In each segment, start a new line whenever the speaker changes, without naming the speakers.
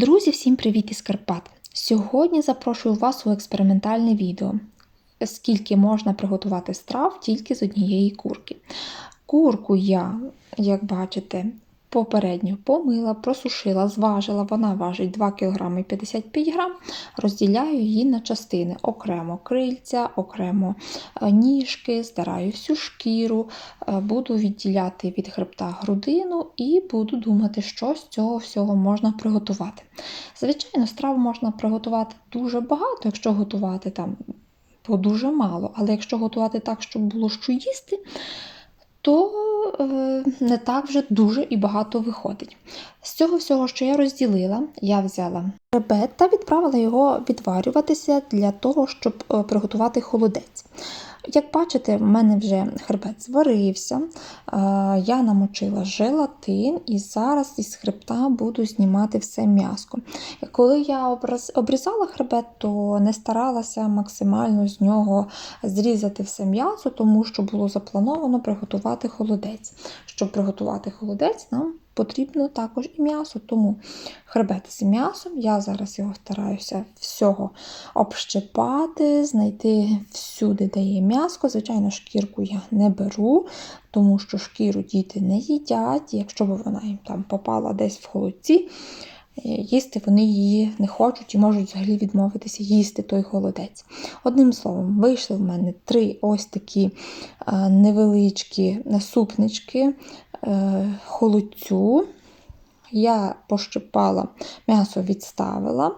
Друзі, всім привіт із Карпат! Сьогодні запрошую вас у експериментальне відео, скільки можна приготувати страв тільки з однієї курки. Курку я, як бачите, попередньо помила, просушила, зважила, вона важить 2 кг 55 г. Розділяю її на частини: окремо крильця, окремо е, ніжки, здираю всю шкіру, е, буду відділяти від хребта грудину і буду думати, що з цього всього можна приготувати. Звичайно, страву можна приготувати дуже багато, якщо готувати там по дуже мало, але якщо готувати так, щоб було що їсти, то не так вже дуже і багато виходить. З цього всього, що я розділила, я взяла хребет та відправила його відварюватися для того, щоб е, приготувати холодець. Як бачите, в мене вже хребет зварився, е, я намочила желатин і зараз із хребта буду знімати все м'яско. Коли я обрізала хребет, то не старалася максимально з нього зрізати все м'ясо, тому що було заплановано приготувати холодець. Щоб приготувати холодець, нам потрібно також і м'ясо. Тому хребет з м'ясом. Я зараз його стараюся всього общипати, знайти всюди, де є м'ясо. Звичайно, шкірку я не беру, тому що шкіру діти не їдять. Якщо б вона їм там попала десь в холодці, їсти вони її не хочуть і можуть взагалі відмовитися їсти той холодець. Одним словом, вийшли в мене три ось такі невеличкі супнички е, холодцю. Я пощипала, м'ясо відставила.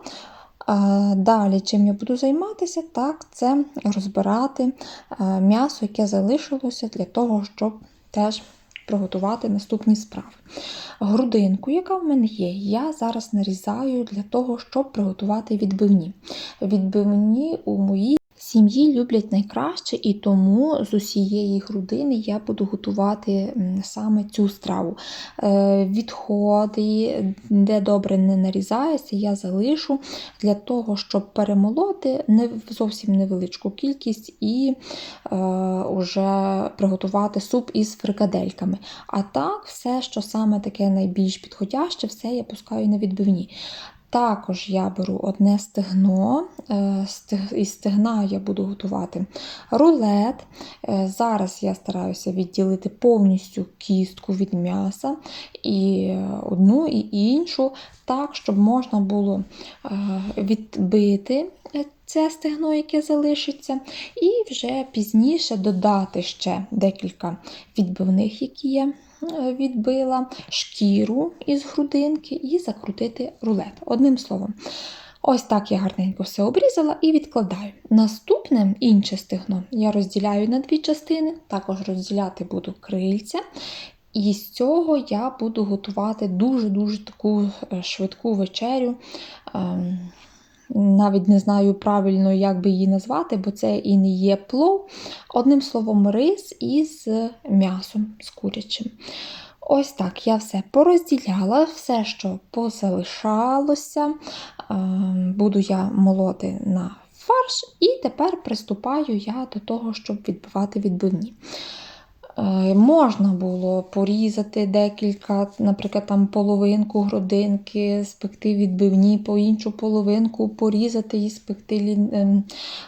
Далі, чим я буду займатися, так, це розбирати м'ясо, яке залишилося для того, щоб теж приготувати наступні справи. Грудинку, яка в мене є, я зараз нарізаю для того, щоб приготувати відбивні. Відбивні у моїй Сім'ї люблять найкраще, і тому з усієї грудини я буду готувати саме цю страву. Е, відходи, де добре не нарізається, я залишу для того, щоб перемолоти не зовсім невеличку кількість і е, приготувати суп із фрикадельками. А так, все, що саме таке найбільш підходяще, все я пускаю на відбивні. Також я беру одне стегно, е, із стегна я буду готувати рулет. Е, зараз я стараюся відділити повністю кістку від м'яса і одну і іншу, так, щоб можна було е, відбити це стегно, яке залишиться, і вже пізніше додати ще декілька відбивних, які е, відбила, шкіру із грудинки і закрутити рулет. Одним словом. Ось так я гарненько все обрізала і відкладаю. Наступне інше стегно я розділяю на дві частини, також розділяти буду крильця. І з цього я буду готувати дуже-дуже таку е, швидку вечерю. Навіть не знаю правильно, як би її назвати, бо це і не є плов. Одним словом, рис із м'ясом з курячим. Ось так я все порозділяла, все, що позалишалося, ем, буду я молоти на фарш, і тепер приступаю я до того, щоб відбивати відбивні. Е, можна було порізати декілька, наприклад, там половинку грудинки, спекти відбивні, по іншу половинку порізати і спекти ем,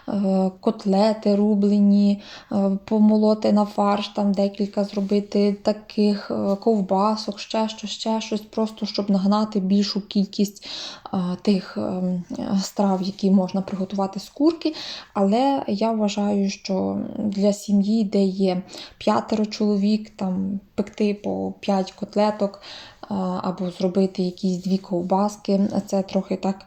е, котлети рублені, е, помолоти на фарш, там декілька зробити таких ковбасок, ще щось, ще щось, просто щоб нагнати більшу кількість тих ем, страв, які можна приготувати з курки. Але я вважаю, що для сім'ї, де є п'ятеро п'ятеро чоловік, там пекти по 5 котлеток або зробити якісь дві ковбаски. Це трохи так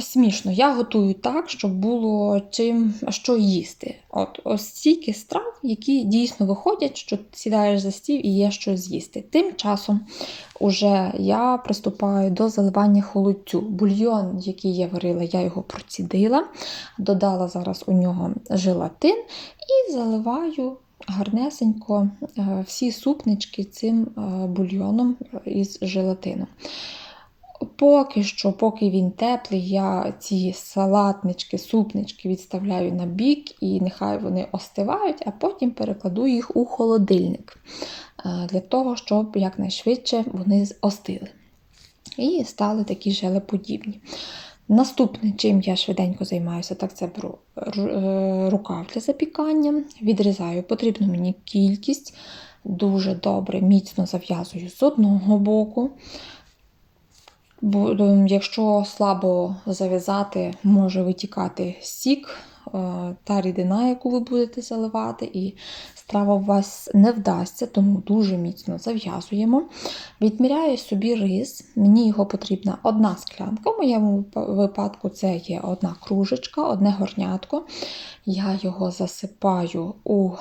смішно. Я готую так, щоб було чим що їсти. От Ось стільки страв, які дійсно виходять, що сідаєш за стіл і є що з'їсти. Тим часом уже я приступаю до заливання холодцю. Бульйон, який я варила, я його процідила, додала зараз у нього желатин і заливаю гарнесенько е, всі супнички цим е, бульйоном із желатином. Поки що, поки він теплий, я ці салатнички, супнички відставляю на бік, і нехай вони остивають, а потім перекладу їх у холодильник, е, для того, щоб якнайшвидше вони остили. і стали такі желеподібні. Наступне, чим я швиденько займаюся, так це е, рукав для запікання. Відрізаю потрібну мені кількість, дуже добре, міцно зав'язую з одного боку. Бо якщо слабо зав'язати, може витікати сік, та рідина, яку ви будете заливати, і страва у вас не вдасться, тому дуже міцно зав'язуємо. Відміряю собі рис, мені його потрібна одна склянка. В моєму випадку це є одна кружечка, одне горнятко. Я його засипаю у е,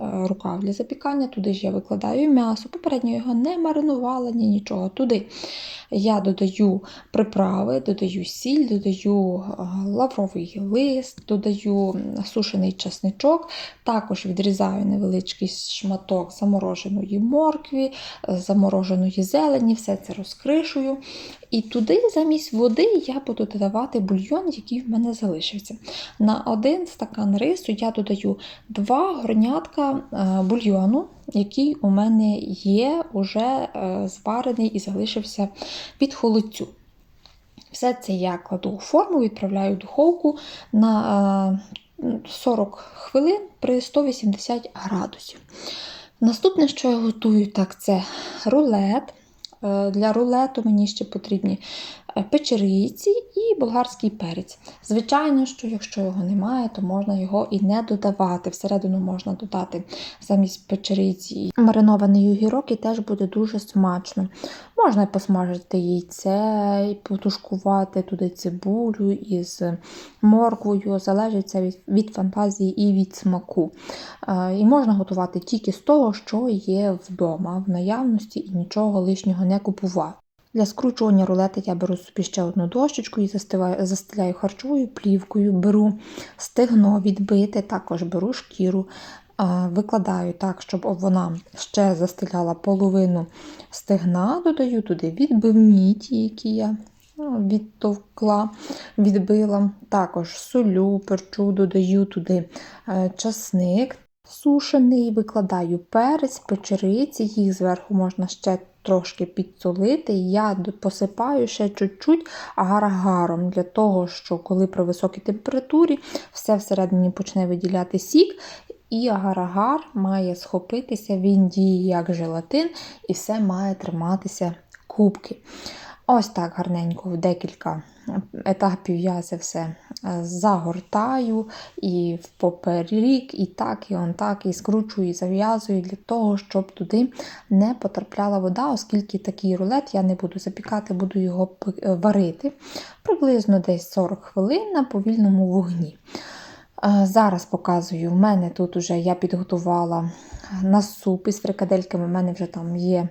рукав для запікання, туди ж я викладаю м'ясо. Попередньо його не маринувала, ні нічого. Туди я додаю приправи, додаю сіль, додаю е, лавровий лист, додаю сушений чесничок, також відрізаю невеличкий шматок замороженої моркві, е, замороженої зелені, все це розкришую. І туди замість води я буду додавати бульйон, який в мене залишився. На один стакан рису я додаю два горнятка е, бульйону, який у мене є уже е, зварений і залишився від холодцю. Все це я кладу у форму, відправляю в духовку на е, 40 хвилин при 180 градусів. Наступне, що я готую, так це рулет. Е, Для рулету мені ще потрібні е, печериці і болгарський перець. Звичайно, що якщо його немає, то можна його і не додавати. Всередину можна додати замість печериці маринований огірок і теж буде дуже смачно. Можна посмажити яйце, і потушкувати туди цибулю із морквою, залежить це від, від фантазії і від смаку. Е, І можна готувати тільки з того, що є вдома, в наявності, і нічого лишнього не купувати. Для скручування рулета я беру собі ще одну дощечку і застеляю харчовою плівкою, беру стегно відбите, також беру шкіру, викладаю так, щоб вона ще застеляла половину стегна, додаю туди відбивні ті, які я ну, відтовкла, відбила. Також солю, перчу, додаю туди е, часник сушений, викладаю перець, печериці, їх зверху можна ще трошки підсолити. Я посипаю ще чуть-чуть агар-агаром для того, що коли при високій температурі все всередині почне виділяти сік, і агар-агар має схопитися, він діє як желатин, і все має триматися кубки. Ось так гарненько в декілька етапів я це все е, загортаю і в поперік, і так, і он так, і скручую, і зав'язую для того, щоб туди не потрапляла вода, оскільки такий рулет я не буду запікати, буду його е, варити приблизно десь 40 хвилин на повільному вогні. Зараз показую, в мене тут уже я підготувала на суп із фрикадельками. У мене вже там є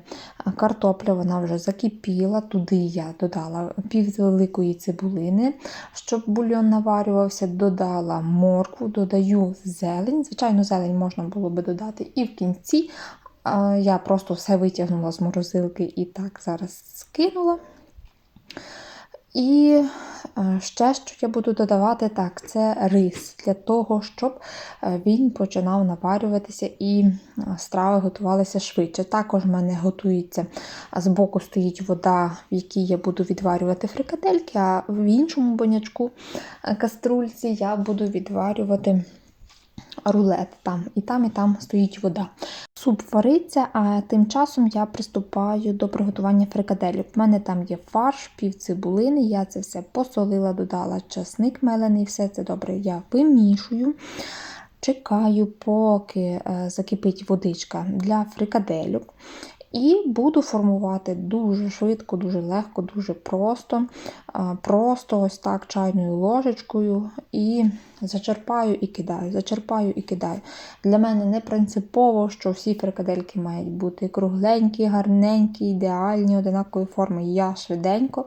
картопля, вона вже закипіла. Туди я додала пів великої цибулини, щоб бульйон наварювався. Додала моркву, додаю зелень. Звичайно, зелень можна було би додати і в кінці. Я просто все витягнула з морозилки і так зараз скинула. І ще, що я буду додавати, так, це рис для того, щоб е, він починав наварюватися і е, страви готувалися швидше. Також в мене готується, з збоку стоїть вода, в якій я буду відварювати фрикадельки, а в іншому бонячку е, каструльці я буду відварювати рулет. Там і там, і там стоїть вода. Суп вариться, а тим часом я приступаю до приготування фрикаделів. У мене там є фарш, пів цибулини, я це все посолила, додала часник мелений, все це добре я вимішую. Чекаю, поки е, закипить водичка для фрикадельок. І буду формувати дуже швидко, дуже легко, дуже просто. Просто ось так чайною ложечкою і зачерпаю і кидаю, зачерпаю і кидаю. Для мене не принципово, що всі фрикадельки мають бути кругленькі, гарненькі, ідеальні, одинакової форми. Я швиденько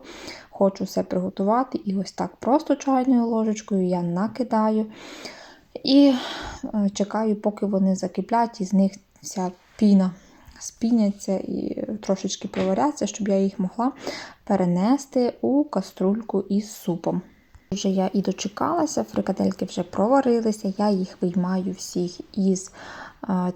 хочу все приготувати. І ось так просто чайною ложечкою я накидаю. І е, чекаю, поки вони закиплять, і з них вся піна спіняться і трошечки проваряться, щоб я їх могла перенести у каструльку із супом. Вже я і дочекалася, фрикадельки вже проварилися, я їх виймаю всіх із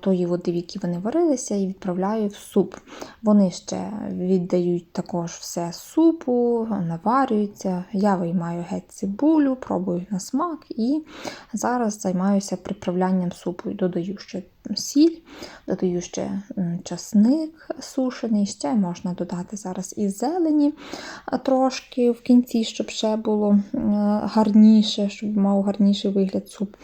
тої води, в якій вони варилися, і відправляю в суп. Вони ще віддають також все супу, наварюються. Я виймаю геть цибулю, пробую на смак і зараз займаюся приправлянням супу. Додаю ще сіль, додаю ще часник сушений, ще можна додати зараз і зелені трошки в кінці, щоб ще було е, гарніше, щоб мав гарніший вигляд суп.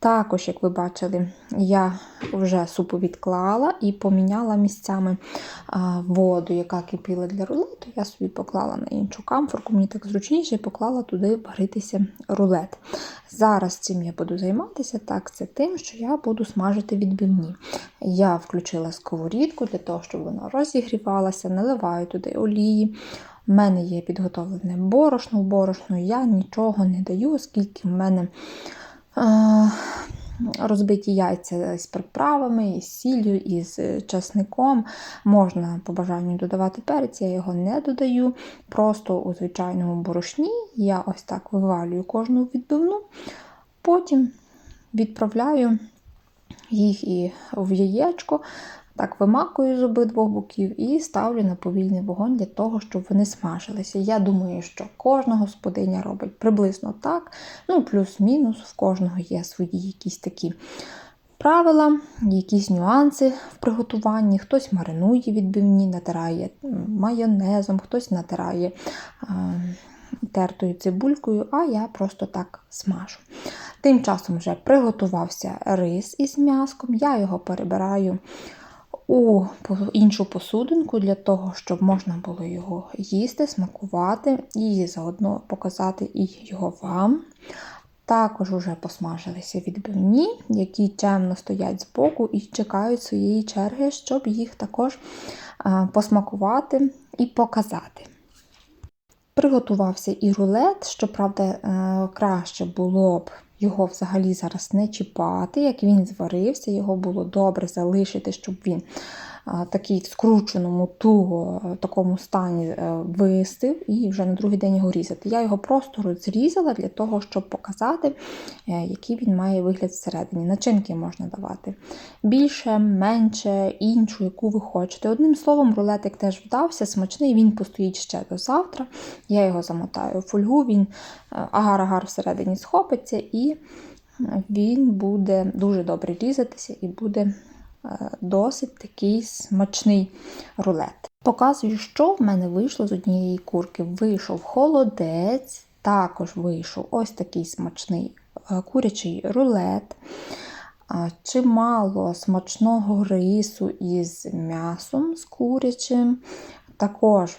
Також, як ви бачили, я вже супу відклала і поміняла місцями воду, яка кипіла для рулету. Я собі поклала на іншу камфорку, мені так зручніше, і поклала туди варитися рулет. Зараз цим я буду займатися, так, це тим, що я буду смажити відбивні. Я включила сковорідку для того, щоб вона розігрівалася, наливаю туди олії. У мене є підготовлене борошно, в борошно я нічого не даю, оскільки в мене розбиті яйця з приправами, із сіллю, із часником. Можна по бажанню додавати перець, я його не додаю. Просто у звичайному борошні я ось так вивалюю кожну відбивну, потім відправляю їх і в яєчко. Так, вимакую з обидвох боків і ставлю на повільний вогонь для того, щоб вони смажилися. Я думаю, що кожна господиня робить приблизно так. Ну, плюс-мінус, в кожного є свої якісь такі правила, якісь нюанси в приготуванні. Хтось маринує відбивні, натирає майонезом, хтось натирає е, тертою цибулькою, а я просто так смажу. Тим часом вже приготувався рис із м'яском, я його перебираю у іншу посудинку для того, щоб можна було його їсти, смакувати і заодно показати і його вам. Також вже посмажилися відбивні, які чемно стоять збоку і чекають своєї черги, щоб їх також посмакувати і показати. Приготувався і рулет, щоправда, краще було б його взагалі зараз не чіпати, як він зварився, його було добре залишити, щоб він такий в скрученому, туго такому стані е, вистив і вже на другий день його різати. Я його просто розрізала для того, щоб показати, е, який він має вигляд всередині. Начинки можна давати більше, менше, іншу, яку ви хочете. Одним словом, рулетик теж вдався, смачний, він постоїть ще до завтра. Я його замотаю у фольгу, він е, агар-агар всередині схопиться, і він буде дуже добре різатися і буде Е, досить такий смачний рулет. Показую, що в мене вийшло з однієї курки. Вийшов холодець, також вийшов ось такий смачний е, курячий рулет. Чимало смачного рису із м'ясом з курячим. Також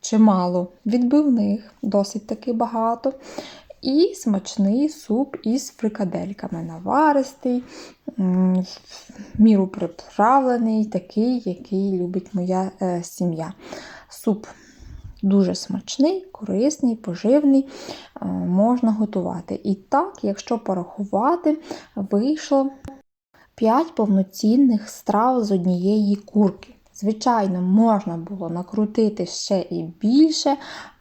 чимало відбивних, досить таки багато. І смачний суп із фрикадельками. Наваристий, в міру приправлений, такий, який любить моя е, сім'я. Суп дуже смачний, корисний, поживний, е, можна готувати. І так, якщо порахувати, вийшло 5 повноцінних страв з однієї курки. Звичайно, можна було накрутити ще і більше,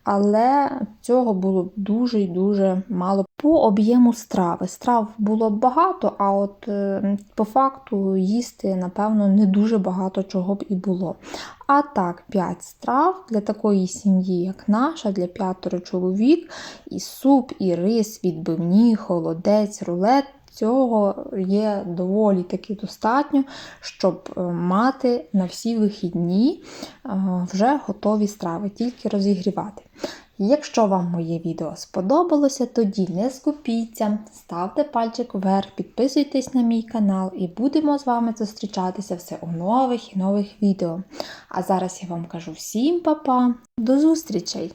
але цього було дуже і дуже мало. По об'єму страви. Страв було багато, а от е, по факту їсти, напевно, не дуже багато чого б і було. А так, 5 страв для такої сім'ї, як наша, для п'ятеро чоловік, і суп, і рис, відбивні, холодець, рулет цього є доволі таки достатньо, щоб е, мати на всі вихідні е, вже готові страви, тільки розігрівати. Якщо вам моє відео сподобалося, тоді не скупіться, ставте пальчик вверх, підписуйтесь на мій канал і будемо з вами зустрічатися все у нових і нових відео. А зараз я вам кажу всім па-па, до зустрічей!